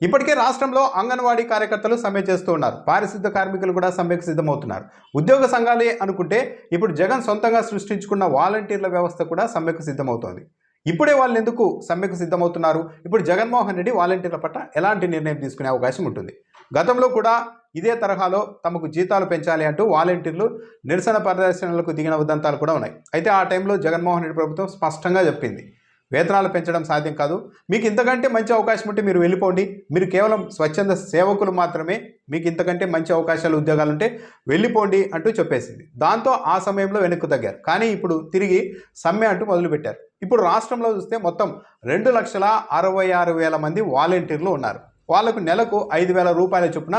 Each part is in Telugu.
ఇప్పటికే రాష్ట్రంలో అంగన్వాడీ కార్యకర్తలు సమ్మె చేస్తూ ఉన్నారు. పారిశుద్ధ కార్మికులు కూడా సమ్మెకు సిద్ధమవుతున్నారు. ఉద్యోగ సంఘాలే అనుకుంటే ఇప్పుడు జగన్ సొంతంగా సృష్టించుకున్న వాలంటీర్ల వ్యవస్థ కూడా సమ్మెకు సిద్ధమవుతోంది. ఇప్పుడే వాళ్ళు ఎందుకు సమ్మెకు సిద్ధమవుతున్నారు? ఇప్పుడు జగన్మోహన్ రెడ్డి వాలంటీర్ల పట్ల ఎలాంటి నిర్ణయం తీసుకునే అవకాశం ఉంటుంది? గతంలో కూడా ఇదే తరహాలో తమకు జీతాలు పెంచాలి అంటూ వాలంటీర్లు నిరసన ప్రదర్శనలకు దిగిన ఉదంతాలు కూడా ఉన్నాయి. అయితే ఆ టైంలో జగన్మోహన్ రెడ్డి ప్రభుత్వం స్పష్టంగా చెప్పింది. వేతనాలు పెంచడం సాధ్యం కాదు. మీకు ఇంతకంటే మంచి అవకాశం ఉంటే మీరు వెళ్ళిపోండి. మీరు కేవలం స్వచ్ఛంద సేవకులు మాత్రమే మీకు ఇంతకంటే మంచి అవకాశాలు ఉద్యోగాలు ఉంటే వెళ్ళిపోండి అంటూ చెప్పేసింది. దాంతో ఆ సమయంలో వెనక్కు తగ్గారు. కానీ ఇప్పుడు తిరిగి సమ్మె అంటూ మొదలుపెట్టారు. ఇప్పుడు రాష్ట్రంలో చూస్తే మొత్తం రెండు లక్షల అరవై ఆరు వేల మంది వాలంటీర్లు ఉన్నారు. వాళ్ళకు నెలకు ఐదు వేల రూపాయల చొప్పున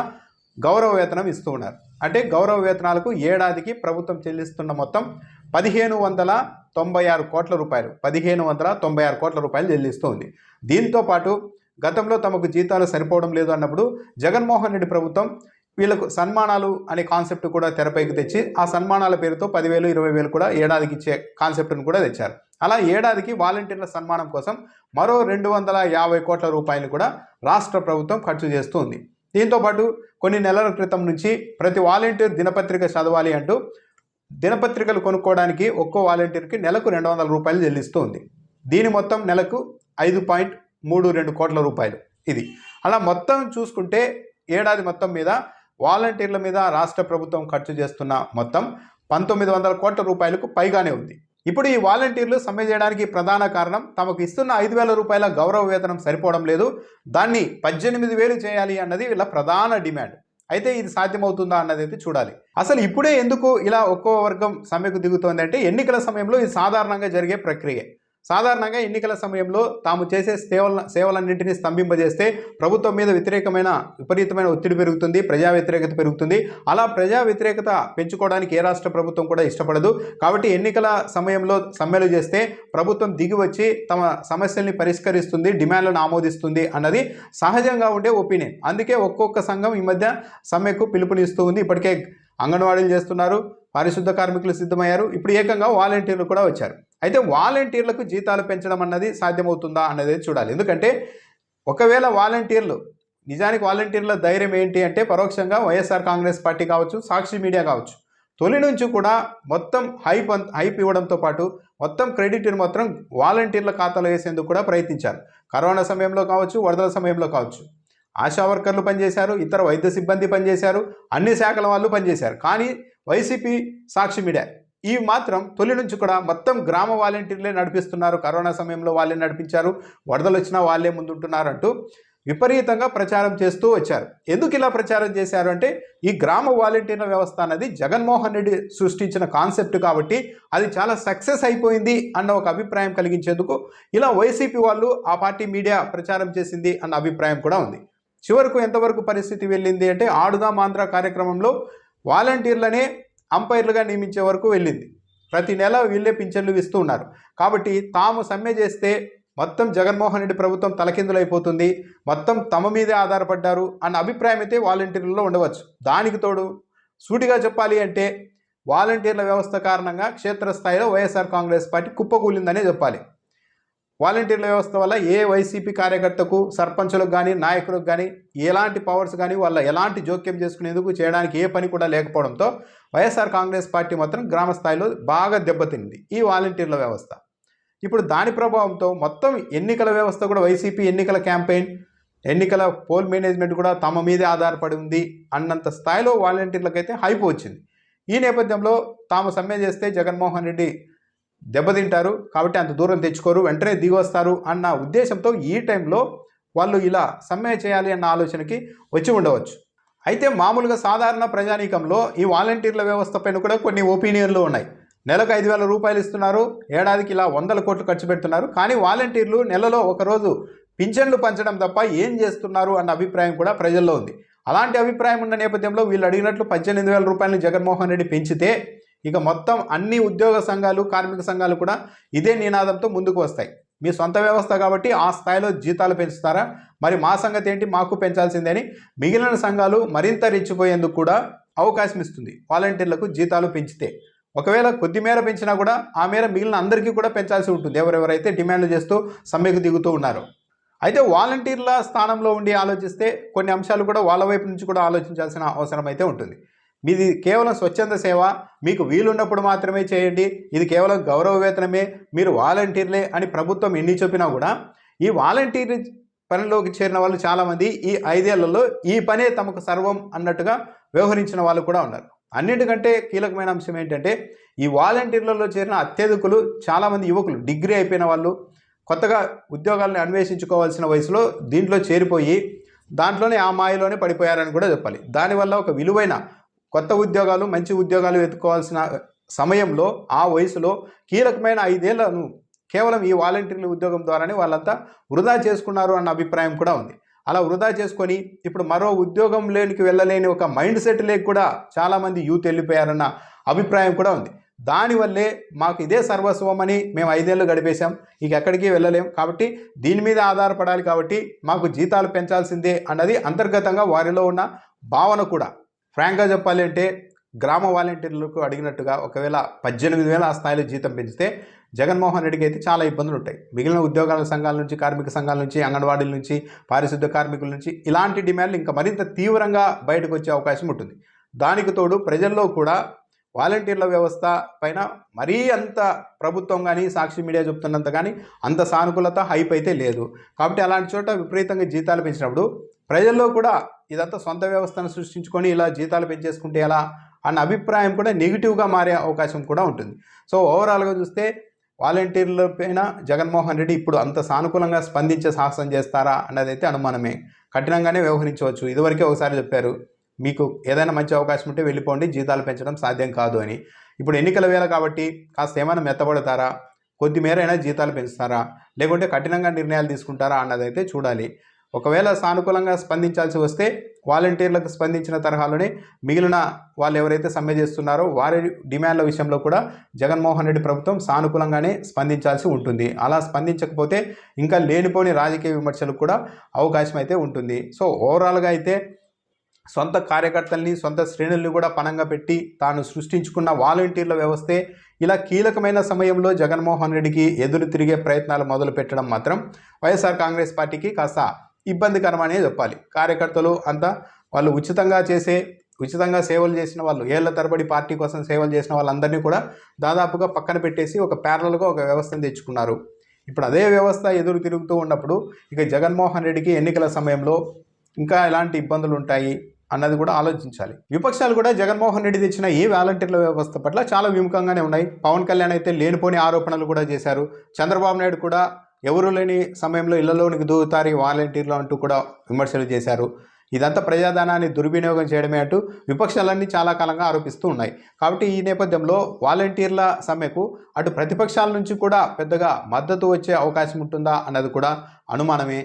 గౌరవ వేతనం ఇస్తూ ఉన్నారు. అంటే గౌరవ వేతనాలకు ఏడాదికి ప్రభుత్వం చెల్లిస్తున్న మొత్తం పదిహేను వందల తొంభై ఆరు కోట్ల రూపాయలు. పదిహేను వందల తొంభై ఆరు కోట్ల రూపాయలు చెల్లిస్తోంది. దీంతో పాటు గతంలో తమకు జీతాలు సరిపోవడం లేదు అన్నప్పుడు జగన్మోహన్ రెడ్డి ప్రభుత్వం వీళ్ళకు సన్మానాలు అనే కాన్సెప్ట్ కూడా తెరపైకి తెచ్చి ఆ సన్మానాల పేరుతో పదివేలు ఇరవై వేలు కూడా ఏడాదికి ఇచ్చే కాన్సెప్ట్ను కూడా తెచ్చారు. అలా ఏడాదికి వాలంటీర్ల సన్మానం కోసం మరో రెండు వందల యాభై కోట్ల రూపాయలు కూడా రాష్ట్ర ప్రభుత్వం ఖర్చు చేస్తుంది. దీంతో పాటు కొన్ని నెలల క్రితం నుంచి ప్రతి వాలంటీర్ దినపత్రిక చదవాలి అంటూ దినపత్రికలు కొనుక్కోవడానికి ఒక్కో వాలంటీర్కి నెలకు రెండు వందల రూపాయలు చెల్లిస్తుంది. దీని మొత్తం నెలకు ఐదు పాయింట్ మూడు రెండు కోట్ల రూపాయలు. ఇది. అలా మొత్తం చూసుకుంటే ఏడాది మొత్తం మీద వాలంటీర్ల మీద రాష్ట్ర ప్రభుత్వం ఖర్చు చేస్తున్న మొత్తం పంతొమ్మిది వందల కోట్ల రూపాయలకు పైగానే ఉంది. ఇప్పుడు ఈ వాలంటీర్లు సమ్మె చేయడానికి ప్రధాన కారణం తమకు ఇస్తున్న ఐదు వేల రూపాయల గౌరవ వేతనం సరిపోవడం లేదు. దాన్ని పద్దెనిమిది వేలు చేయాలి అన్నది వీళ్ళ ప్రధాన డిమాండ్. అయితే ఇది సాధ్యమవుతుందా అన్నది అయితే చూడాలి. అసలు ఇప్పుడే ఎందుకు ఇలా ఒక్కో వర్గం సమ్మెకు దిగుతోంది అంటే ఎన్నికల సమయంలో ఇది సాధారణంగా జరిగే ప్రక్రియ. సాధారణంగా ఎన్నికల సమయంలో తాము చేసే సేవల సేవలన్నింటినీ స్తంభింపజేస్తే ప్రభుత్వం మీద వ్యతిరేకమైన విపరీతమైన ఒత్తిడి పెరుగుతుంది ప్రజా వ్యతిరేకత పెరుగుతుంది. అలా ప్రజా వ్యతిరేకత పెంచుకోవడానికి ఏ రాష్ట్ర ప్రభుత్వం కూడా ఇష్టపడదు. కాబట్టి ఎన్నికల సమయంలో సమ్మెలు చేస్తే ప్రభుత్వం దిగి వచ్చి తమ సమస్యల్ని పరిష్కరిస్తుంది డిమాండ్లను ఆమోదిస్తుంది అన్నది సహజంగా ఉండే ఒపీనియన్. అందుకే ఒక్కొక్క సంఘం ఈ మధ్య సమ్మెకు పిలుపునిస్తూ ఉంది. ఇప్పటికే అంగన్వాడీలు చేస్తున్నారు. పారిశుద్ధ కార్మికులు సిద్ధమయ్యారు. ఇప్పుడు ఏకంగా వాలంటీర్లు కూడా వచ్చారు. అయితే వాలంటీర్లకు జీతాలు పెంచడం అన్నది సాధ్యమవుతుందా అన్నది చూడాలి. ఎందుకంటే ఒకవేళ వాలంటీర్లు నిజానికి వాలంటీర్ల ధైర్యం ఏంటి అంటే పరోక్షంగా వైఎస్ఆర్ కాంగ్రెస్ పార్టీ కావచ్చు సాక్షి మీడియా కావచ్చు. తొలి నుంచి కూడా మొత్తం హైప్ అంత హైప్ ఇవ్వడంతో పాటు మొత్తం క్రెడిట్ని మాత్రం వాలంటీర్ల ఖాతాలో వేసేందుకు కూడా ప్రయత్నించారు. కరోనా సమయంలో కావచ్చు వరదల సమయంలో కావచ్చు. ఆశా వర్కర్లు పనిచేశారు ఇతర వైద్య సిబ్బంది పనిచేశారు అన్ని శాఖల వాళ్ళు పనిచేశారు. కానీ వైసీపీ సాక్షి మీడియా. ఇవి మాత్రం తొలి నుంచి కూడా మొత్తం గ్రామ వాలంటీర్లే నడిపిస్తున్నారు. కరోనా సమయంలో వాళ్ళే నడిపించారు. వరదలు వచ్చినా వాళ్ళే ముందుంటున్నారు అంటూ విపరీతంగా ప్రచారం చేస్తూ వచ్చారు. ఎందుకు ఇలా ప్రచారం చేశారు అంటే ఈ గ్రామ వాలంటీర్ల వ్యవస్థ అనేది జగన్మోహన్ రెడ్డి సృష్టించిన కాన్సెప్ట్ కాబట్టి అది చాలా సక్సెస్ అయిపోయింది అన్న ఒక అభిప్రాయం కలిగించేందుకు ఇలా వైసీపీ వాళ్ళు ఆ పార్టీ మీడియా ప్రచారం చేసింది అన్న అభిప్రాయం కూడా ఉంది. చివరకు ఎంతవరకు పరిస్థితి వెళ్ళింది అంటే ఆడుదాం ఆంధ్ర కార్యక్రమంలో వాలంటీర్లనే అంపైర్లుగా నియమించే వరకు వెళ్ళింది. ప్రతి నెల వీళ్ళే పింఛన్లు ఇస్తూ ఉన్నారు. కాబట్టి తాము సమ్మె చేస్తే మొత్తం జగన్మోహన్ రెడ్డి ప్రభుత్వం తలకిందులైపోతుంది. మొత్తం తమ మీదే ఆధారపడ్డారు అన్న అభిప్రాయం అయితే వాలంటీర్లలో ఉండవచ్చు. దానికి తోడు సూటిగా చెప్పాలి అంటే వాలంటీర్ల వ్యవస్థ కారణంగా క్షేత్రస్థాయిలో వైఎస్ఆర్ కాంగ్రెస్ పార్టీ కుప్పకూలిందనే చెప్పాలి. వాలంటీర్ల వ్యవస్థ వల్ల ఏ వైసీపీ కార్యకర్తకు సర్పంచులకు కానీ నాయకులకు కానీ ఎలాంటి పవర్స్ కానీ వాళ్ళ ఎలాంటి జోక్యం చేసుకునేందుకు చేయడానికి ఏ పని కూడా లేకపోవడంతో వైఎస్ఆర్ కాంగ్రెస్ పార్టీ మాత్రం గ్రామ స్థాయిలో బాగా దెబ్బతింది ఈ వాలంటీర్ల వ్యవస్థ. ఇప్పుడు దాని ప్రభావంతో మొత్తం ఎన్నికల వ్యవస్థ కూడా వైసీపీ ఎన్నికల క్యాంపెయిన్ ఎన్నికల పోల్ మేనేజ్మెంట్ కూడా తమ మీదే ఆధారపడి ఉంది అన్నంత స్థాయిలో వాలంటీర్లకైతే హైప్ వచ్చింది. ఈ నేపథ్యంలో తాము సమ్మె చేస్తే జగన్మోహన్ రెడ్డి దెబ్బతింటారు కాబట్టి అంత దూరం తెచ్చుకోరు వెంటనే దిగొస్తారు అన్న ఉద్దేశంతో ఈ టైంలో వాళ్ళు ఇలా సమ్మె చేయాలి అన్న ఆలోచనకి వచ్చి ఉండవచ్చు. అయితే మామూలుగా సాధారణ ప్రజానీకంలో ఈ వాలంటీర్ల వ్యవస్థ పైన కూడా కొన్ని ఒపీనియన్లు ఉన్నాయి. నెలకు ఐదు వేల రూపాయలు ఇస్తున్నారు ఏడాదికి ఇలా వందల కోట్లు ఖర్చు పెడుతున్నారు. కానీ వాలంటీర్లు నెలలో ఒకరోజు పింఛన్లు పంచడం తప్ప ఏం చేస్తున్నారు అన్న అభిప్రాయం కూడా ప్రజల్లో ఉంది. అలాంటి అభిప్రాయం ఉన్న నేపథ్యంలో వీళ్ళు అడిగినట్లు పద్దెనిమిది వేల రూపాయలు జగన్మోహన్ రెడ్డి పెంచితే ఇక మొత్తం అన్ని ఉద్యోగ సంఘాలు కార్మిక సంఘాలు కూడా ఇదే నినాదంతో ముందుకు వస్తాయి. మీ సొంత వ్యవస్థ కాబట్టి ఆ స్థాయిలో జీతాలు పెంచుతారా? మరి మా సంగతి ఏంటి? మాకు పెంచాల్సిందే అని మిగిలిన సంఘాలు మరింత రెచ్చిపోయేందుకు కూడా అవకాశం ఇస్తుంది. వాలంటీర్లకు జీతాలు పెంచితే. ఒకవేళ కొద్ది మేర పెంచినా కూడా ఆ మేర మిగిలిన అందరికీ కూడా పెంచాల్సి ఉంటుంది. ఎవరెవరైతే డిమాండ్లు చేస్తూ సమ్మెకు దిగుతూ ఉన్నారో. అయితే వాలంటీర్ల స్థానంలో ఉండి ఆలోచిస్తే కొన్ని అంశాలు కూడా వాళ్ళ వైపు నుంచి కూడా ఆలోచించాల్సిన అవసరం అయితే ఉంటుంది. మీది కేవలం స్వచ్ఛంద సేవ మీకు వీలున్నప్పుడు మాత్రమే చేయండి. ఇది కేవలం గౌరవ వేతనమే మీరు వాలంటీర్లే అని ప్రభుత్వం ఎన్ని చెప్పినా కూడా ఈ వాలంటీర్ పనిలోకి చేరిన వాళ్ళు చాలామంది ఈ ఐదేళ్ళలో ఈ పనే తమకు సర్వం అన్నట్టుగా వ్యవహరించిన వాళ్ళు కూడా ఉన్నారు. అన్నిటికంటే కీలకమైన అంశం ఏంటంటే ఈ వాలంటీర్లలో చేరిన అత్యధికులు చాలామంది యువకులు డిగ్రీ అయిపోయిన వాళ్ళు కొత్తగా ఉద్యోగాలను అన్వేషించుకోవాల్సిన వయసులో దీంట్లో చేరిపోయి దాంట్లోనే ఆ మాయలోనే పడిపోయారని కూడా చెప్పాలి. దానివల్ల ఒక విలువైన కొత్త ఉద్యోగాలు మంచి ఉద్యోగాలు వెతుక్కోవాల్సిన సమయంలో ఆ వయసులో కీలకమైన ఐదేళ్ళను కేవలం ఈ వాలంటీర్ల ఉద్యోగం ద్వారానే వాళ్ళంతా వృధా చేసుకున్నారు అన్న అభిప్రాయం కూడా ఉంది. అలా వృధా చేసుకొని ఇప్పుడు మరో ఉద్యోగం లేనికి వెళ్ళలేని ఒక మైండ్ సెట్ లేక కూడా చాలామంది యూత్ వెళ్ళిపోయారన్న అభిప్రాయం కూడా ఉంది. దానివల్లే మాకు ఇదే సర్వస్వం అని మేము ఐదేళ్ళు గడిపేశాం. ఇక ఎక్కడికి వెళ్ళలేం. కాబట్టి దీని మీద ఆధారపడాలి కాబట్టి మాకు జీతాలు పెంచాల్సిందే అన్నది అంతర్గతంగా వారిలో ఉన్న భావన కూడా. ఫ్రాంక్గా చెప్పాలి అంటే గ్రామ వాలంటీర్లకు అడిగినట్టుగా ఒకవేళ పద్దెనిమిది వేల ఆ స్థాయిలో జీతం పెంచితే జగన్మోహన్ రెడ్డికి అయితే చాలా ఇబ్బందులు ఉంటాయి. మిగిలిన ఉద్యోగాల సంఘాల నుంచి కార్మిక సంఘాల నుంచి అంగన్వాడీల నుంచి పారిశుద్ధ్య కార్మికుల నుంచి ఇలాంటి డిమాండ్లు ఇంకా మరింత తీవ్రంగా బయటకు వచ్చే అవకాశం ఉంటుంది. దానికి తోడు ప్రజల్లో కూడా వాలంటీర్ల వ్యవస్థ పైన మరీ అంత ప్రభుత్వం కానీ సాక్షి మీడియా చెప్తున్నంత కానీ అంత సానుకూలత హైప్ అయితే లేదు. కాబట్టి అలాంటి చోట విపరీతంగా జీతాలు పెంచినప్పుడు ప్రజల్లో కూడా ఇదంతా సొంత వ్యవస్థను సృష్టించుకొని ఇలా జీతాలు పెంచేసుకుంటే ఎలా అన్న అభిప్రాయం కూడా నెగిటివ్గా మారే అవకాశం కూడా ఉంటుంది. సో ఓవరాల్గా చూస్తే వాలంటీర్ల పైన జగన్మోహన్ రెడ్డి ఇప్పుడు అంత సానుకూలంగా స్పందించే సాహసం చేస్తారా అన్నదైతే అనుమానమే. కఠినంగానే వ్యవహరించవచ్చు. ఇదివరకే ఒకసారి చెప్పారు మీకు ఏదైనా మంచి అవకాశం ఉంటే వెళ్ళిపోండి జీతాలు పెంచడం సాధ్యం కాదు అని. ఇప్పుడు ఎన్నికల వేళ కాబట్టి కాస్త ఏమైనా మెత్తబడతారా? కొద్దిమేరైనా జీతాలు పెంచుతారా? లేకుంటే కఠినంగా నిర్ణయాలు తీసుకుంటారా అన్నదైతే చూడాలి. ఒకవేళ సానుకూలంగా స్పందించాల్సి వస్తే వాలంటీర్లకు స్పందించిన తరహాలోనే మిగిలిన వాళ్ళు ఎవరైతే సమ్మె చేస్తున్నారో వారి డిమాండ్ల విషయంలో కూడా జగన్మోహన్ రెడ్డి ప్రభుత్వం సానుకూలంగానే స్పందించాల్సి ఉంటుంది. అలా స్పందించకపోతే ఇంకా లేనిపోని రాజకీయ విమర్శలకు కూడా అవకాశం అయితే ఉంటుంది. సో ఓవరాల్గా అయితే సొంత కార్యకర్తల్ని సొంత శ్రేణుల్ని కూడా పణంగా పెట్టి తాను సృష్టించుకున్న వాలంటీర్ల వ్యవస్థే ఇలా కీలకమైన సమయంలో జగన్మోహన్ రెడ్డికి ఎదురు తిరిగే ప్రయత్నాలు మొదలు పెట్టడం మాత్రం వైఎస్ఆర్ కాంగ్రెస్ పార్టీకి కాస్త ఇబ్బందికరమనే చెప్పాలి. కార్యకర్తలు అంతా వాళ్ళు ఉచితంగా చేసే ఉచితంగా సేవలు చేసిన వాళ్ళు ఏళ్ళ తరబడి పార్టీ కోసం సేవలు చేసిన వాళ్ళందరినీ కూడా దాదాపుగా పక్కన పెట్టేసి ఒక ప్యారల్గా ఒక వ్యవస్థను తెచ్చుకున్నారు. ఇప్పుడు అదే వ్యవస్థ ఎదురు తిరుగుతూ ఉన్నప్పుడు ఇక జగన్మోహన్ రెడ్డికి ఎన్నికల సమయంలో ఇంకా ఎలాంటి ఇబ్బందులు ఉంటాయి? అన్నది కూడా ఆలోచించాలి. విపక్షాలు కూడా జగన్మోహన్ రెడ్డి తెచ్చిన ఈ వాలంటీర్ల వ్యవస్థ పట్ల చాలా విముఖంగానే ఉన్నాయి. పవన్ కళ్యాణ్ అయితే లేనిపోని ఆరోపణలు కూడా చేశారు. చంద్రబాబు నాయుడు కూడా ఎవరు లేని సమయంలో ఇళ్ళలోనికి దూగుతారు వాలంటీర్లు అంటూ కూడా విమర్శలు చేశారు. ఇదంతా ప్రజాధనాన్ని దుర్వినియోగం చేయడమే అంటూ విపక్షాలన్నీ చాలా కాలంగా ఆరోపిస్తూ ఉన్నాయి. కాబట్టి ఈ నేపథ్యంలో వాలంటీర్ల సమ్మెకు అటు ప్రతిపక్షాల నుంచి కూడా పెద్దగా మద్దతు వచ్చే అవకాశం ఉంటుందా అన్నది కూడా అనుమానమే.